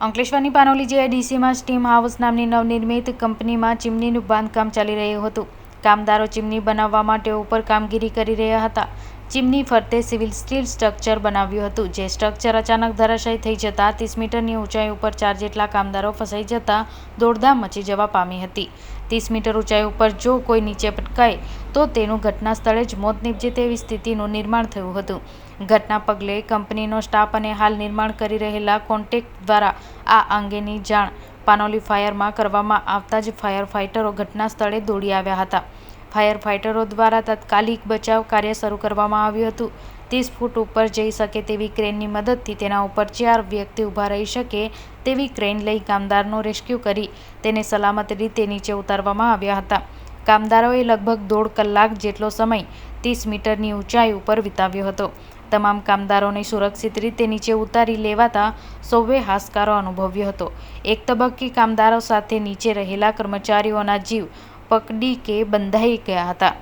અંકલેશ્વરની Panoli જીઆઈડીસીમાં steam house નામની નવનિર્મિત કંપનીમાં ચીમનીનું બાંધકામ ચાલી રહ્યું હતું. કામદારો ચીમની બનાવવા માટે ઉપર કામગીરી કરી રહ્યા હતા. ચીમની ફરતે સિવિલ સ્ટીલ સ્ટ્રક્ચર બનાવ્યું હતું, જે સ્ટ્રક્ચર અચાનક ધરાશાયી થઈ જતાં ત્રીસ મીટરની ઊંચાઈ ઉપર ચાર જેટલા કામદારો ફસાઈ જતાં દોડધામ મચી જવા પામી હતી. ત્રીસ મીટર ઊંચાઈ ઉપર જો કોઈ નીચે પટકાય, તો તેનું ઘટના સ્થળે જ મોત નીપજે તેવી સ્થિતિનું નિર્માણ થયું હતું. ઘટના પગલે કંપનીનો સ્ટાફ અને હાલ નિર્માણ કરી રહેલા કોન્ટેક્ટ દ્વારા આ અંગેની જાણ પાનોલી ફાયરમાં કરવામાં આવતા જ ફાયર ફાઇટરો ઘટના સ્થળે દોડી આવ્યા હતા. ફાયર ફાઇટરો દ્વારા તાત્કાલિક બચાવ કાર્ય શરૂ કરવામાં આવ્યું હતું. ત્રીસ ફૂટ ઉપર જઈ શકે તેવી ક્રેનની મદદથી તેના ઉપર ચાર વ્યક્તિ ઊભા રહી શકે તેવી ક્રેન લઈ કામદારનો રેસ્ક્યુ કરી તેને સલામત રીતે નીચે ઉતારવામાં આવ્યા હતા. કામદારોએ લગભગ દોઢ કલાક જેટલો સમય ત્રીસ મીટરની ઊંચાઈ ઉપર વિતાવ્યો હતો. તમામ કામદારોને સુરક્ષિત રીતે નીચે ઉતારી લેવાતા સૌએ હાશકારો અનુભવ્યો હતો. એક તબક્કે કામદારો સાથે નીચે રહેલા કર્મચારીઓના જીવ પકડી કે બંધાઈ ગયા હતા.